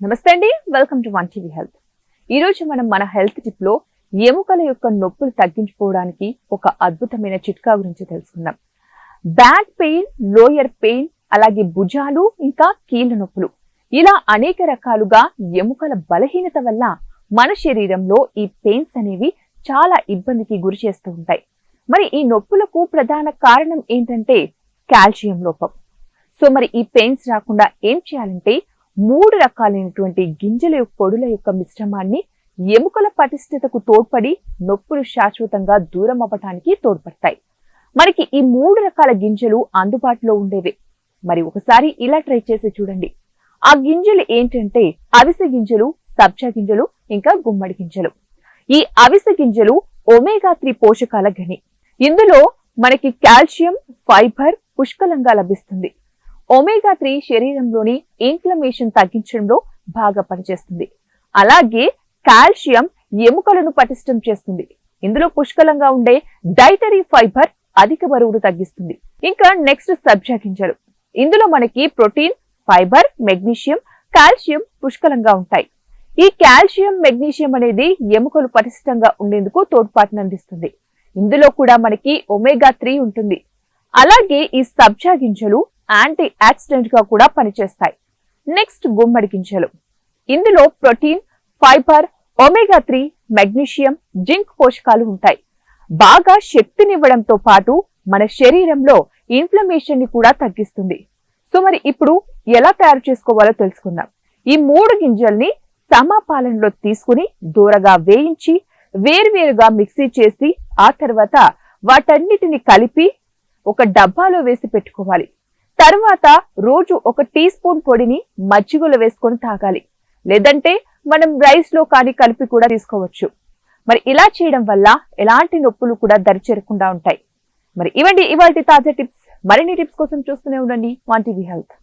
నమస్తే అండి. Welcome to one TV health ఈ రోజు మనం మన హెల్త్ టిప్లో ఎముకల యొక్క నొప్పులు తగ్గించుకోవడానికి ఒక అద్భుతమైన చిట్కా గురించి తెలుసుకుందాం. బ్యాక్ పెయిన్ లోయర్ పెయిన్ అలాగే భుజాలు ఇంకా కీళ్ళ నొప్పులు. ఇలా అనేక రకాలుగా ఎముకల బలహీనత వల్ల మన శరీరంలో ఈ పెయిన్స్ అనేవి చాలా ఇబ్బందికి గురి చేస్తూ ఉంటాయి. మరి ఈ నొప్పులకు ప్రధాన కారణం ఏంటంటే కాల్షియం లోపం. సో మరి ఈ పెయిన్స్ రాకుండా ఏం చేయాలంటే మూడు రకాలైనటువంటి గింజల యొక్క పొడుల యొక్క మిశ్రమాన్ని ఎముకల పటిష్టతకు తోడ్పడి నొప్పులు శాశ్వతంగా దూరం అవ్వటానికి తోడ్పడతాయి. మనకి ఈ మూడు రకాల గింజలు అందుబాటులో ఉండేవే. మరి ఒకసారి ఇలా ట్రై చేసి చూడండి. ఆ గింజలు ఏంటంటే అవిసె గింజలు సబ్జా గింజలు ఇంకా గుమ్మడి గింజలు. ఈ అవిసె గింజలు ఒమేగా త్రీ పోషకాల గని ఇందులో మనకి కాల్షియం ఫైబర్ పుష్కలంగా లభిస్తుంది. ఒమేగా త్రీ శరీరంలోని ఇన్ఫ్లమేషన్ తగ్గించడంలో బాగా పనిచేస్తుంది అలాగే కాల్షియం ఎముకలను పటిష్టం చేస్తుంది. ఇందులో పుష్కలంగా ఉండే డైటరీ ఫైబర్ అధిక బరువును తగ్గిస్తుంది. ఇంకా నెక్స్ట్ సబ్జా గింజలు ఇందులో మనకి ప్రోటీన్ ఫైబర్ మెగ్నీషియం కాల్షియం పుష్కలంగా ఉంటాయి. ఈ కాల్షియం మెగ్నీషియం అనేది ఎముకలు పటిష్టంగా ఉండేందుకు తోడ్పాటును అందిస్తుంది. ఇందులో కూడా మనకి ఒమేగా త్రీ ఉంటుంది. అలాగే ఈ సబ్జా గింజలు యాంటీ యాక్సిడెంట్గా కూడా పనిచేస్తాయి. నెక్స్ట్ గుమ్మడి గింజలు ఇందులో protein fibre omega three magnesium zinc పోషకాలు ఉంటాయి. బాగా శక్తినివ్వడంతో పాటు మన శరీరంలో ఇన్ఫ్లమేషన్ని కూడా తగ్గిస్తుంది. సో మరి ఇప్పుడు ఎలా తయారు చేసుకోవాలో తెలుసుకుందాం. ఈ మూడు గింజల్ని సమపాలనలో తీసుకుని దూరగా వేయించి వేరువేరుగా మిక్సీ చేసి ఆ తర్వాత వాటన్నిటిని కలిపి ఒక డబ్బాలో వేసి పెట్టుకోవాలి. తర్వాత రోజు ఒక టీ స్పూన్ పొడిని మజ్జిగలో వేసుకొని తాగాలి. లేదంటే మనం రైస్లో కానీ కలిపి కూడా తీసుకోవచ్చు. మరి ఇలా చేయడం వల్ల ఎలాంటి నొప్పులు కూడా దరిచేరకుండా ఉంటాయి. మరి ఇవండి ఇవాటి తాజా టిప్స్. మరిన్ని టిప్స్ కోసం చూస్తూనే ఉండండి వాంటివి హెల్త్.